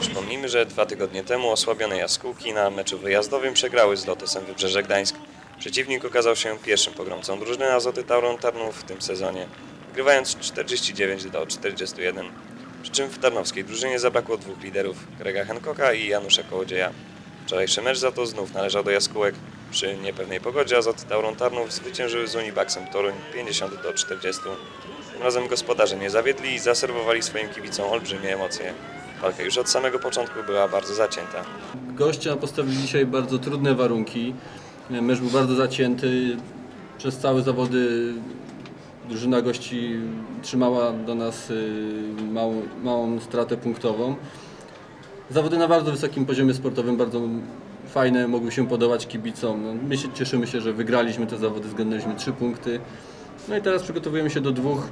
Przypomnijmy, że dwa tygodnie temu osłabione jaskółki na meczu wyjazdowym przegrały z Lotosem Wybrzeże Gdańsk. Przeciwnik okazał się pierwszym pogromcą drużyny Azoty Tauron Tarnów w tym sezonie, wygrywając 49 do 41. Przy czym w tarnowskiej drużynie zabrakło dwóch liderów, Grega Hancocka i Janusza Kołodzieja. Wczorajszy mecz za to znów należał do jaskółek. Przy niepewnej pogodzie Azoty Tauron Tarnów zwyciężyły z Unibaxem Toruń 50 do 40. Tym razem gospodarze nie zawiedli i zaserwowali swoim kibicom olbrzymie emocje. Walka już od samego początku była bardzo zacięta. Gościa postawili dzisiaj bardzo trudne warunki. Mecz był bardzo zacięty. Przez całe zawody drużyna gości trzymała do nas y, małą, małą stratę punktową. Zawody na bardzo wysokim poziomie sportowym, bardzo fajne, mogły się podobać kibicom. No, My się, cieszymy się, że wygraliśmy te zawody, zgarnęliśmy trzy punkty. No i teraz przygotowujemy się do dwóch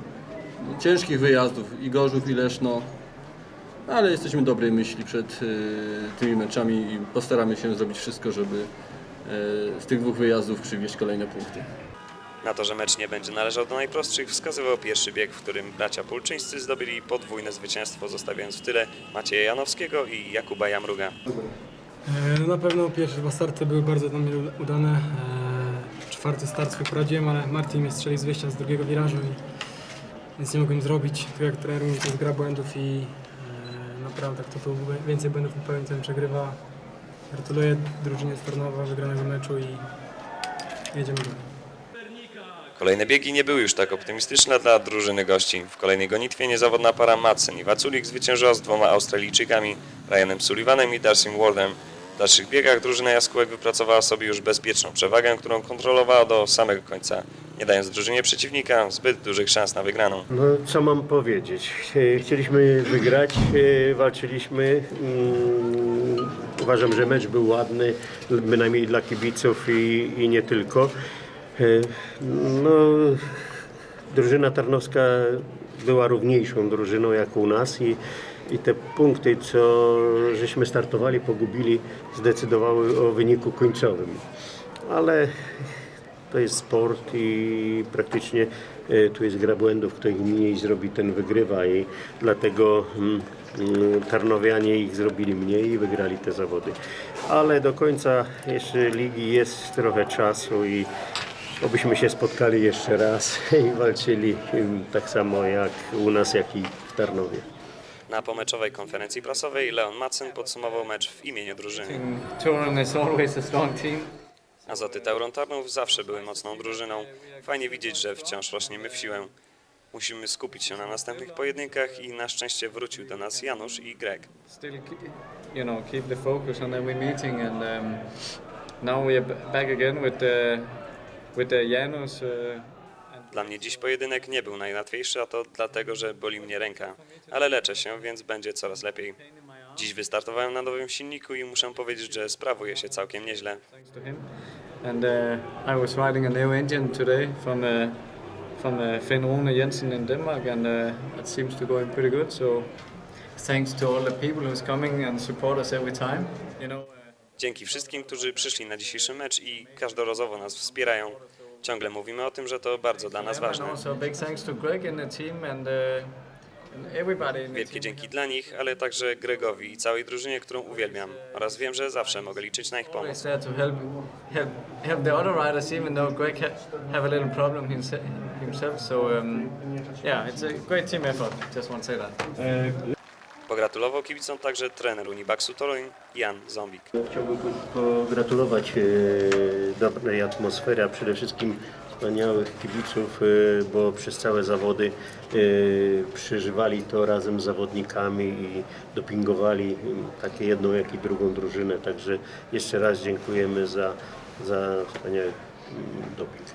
ciężkich wyjazdów, i Gorzów, i Leszno. Ale jesteśmy dobrej myśli przed y, tymi meczami i postaramy się zrobić wszystko, żeby y, z tych dwóch wyjazdów przywieźć kolejne punkty. Na to, że mecz nie będzie należał do najprostszych, wskazywał pierwszy bieg, w którym bracia Pulczyńscy zdobyli podwójne zwycięstwo, zostawiając w tyle Macieja Janowskiego i Jakuba Jamruga. E, No na pewno pierwsze dwa starty były bardzo dla mnie udane. E, Czwarty start swój poradziłem, ale Martin mnie strzelił z wyjścia z drugiego wirażu i nic nie mogłem zrobić. Tu jak trener mówi, to jest gra błędów i naprawdę kto tu więcej błędów popełni, ten przegrywa. Gratuluję drużynie z wygranego meczu i jedziemy dalej. Kolejne biegi nie były już tak optymistyczne dla drużyny gości. W kolejnej gonitwie niezawodna para Madsen i Waculik zwyciężyła z dwoma Australijczykami, Ryanem Sullivanem i Darcym Wardem. W dalszych biegach drużyna Jaskółek wypracowała sobie już bezpieczną przewagę, którą kontrolowała do samego końca, nie dając drużynie przeciwnika zbyt dużych szans na wygraną. No, co mam powiedzieć? E, Chcieliśmy wygrać, e, walczyliśmy. Mm, Uważam, że mecz był ładny, bynajmniej dla kibiców i, i nie tylko. E, No, drużyna tarnowska była równiejszą drużyną jak u nas i, i te punkty, co żeśmy startowali, pogubili, zdecydowały o wyniku końcowym. Ale to jest sport i praktycznie e, tu jest gra błędów. Kto ich mniej zrobi, ten wygrywa i dlatego mm, mm, Tarnowianie ich zrobili mniej i wygrali te zawody. Ale do końca jeszcze ligi jest trochę czasu i obyśmy się spotkali jeszcze raz i walczyli mm, tak samo jak u nas, jak i w Tarnowie. Na pomeczowej konferencji prasowej Leon Madsen podsumował mecz w imieniu drużyny. Turin is always a strong team. Azoty Tauron Tarnów zawsze były mocną drużyną. Fajnie widzieć, że wciąż rośniemy w siłę. Musimy skupić się na następnych pojedynkach i na szczęście wrócił do nas Janusz i Greg. You know, keep the focus on every meeting, and um, now we're back again with the with the Janus. Uh, and Dla mnie dziś pojedynek nie był najłatwiejszy, a to dlatego, że boli mnie ręka. Ale leczę się, więc będzie coraz lepiej. Dziś wystartowałem na nowym silniku i muszę powiedzieć, że sprawuje się całkiem nieźle. And uh, I was riding a new engine today from uh, from uh, Finn Rune Jensen in Denmark, and uh, it seems to going pretty good. So thanks to all the people who's coming and support us every time. You know. Uh, Dzięki wszystkim, którzy przyszli na dzisiejszy mecz i każdorazowo nas wspierają. Ciągle mówimy o tym, że to bardzo dla nas ważne. Wielkie dzięki dla nich, ale także Gregowi i całej drużynie, którą uwielbiam. Oraz wiem, że zawsze mogę liczyć na ich pomoc. Pogratulował kibicom także trener Unibaxu Toruń, Jan Zombik. Chciałbym pogratulować e, dobrej atmosfery, a przede wszystkim wspaniałych kibiców, e, bo przez całe zawody e, przeżywali to razem z zawodnikami i dopingowali m, takie jedną, jak i drugą drużynę. Także jeszcze raz dziękujemy za, za wspaniały m, doping.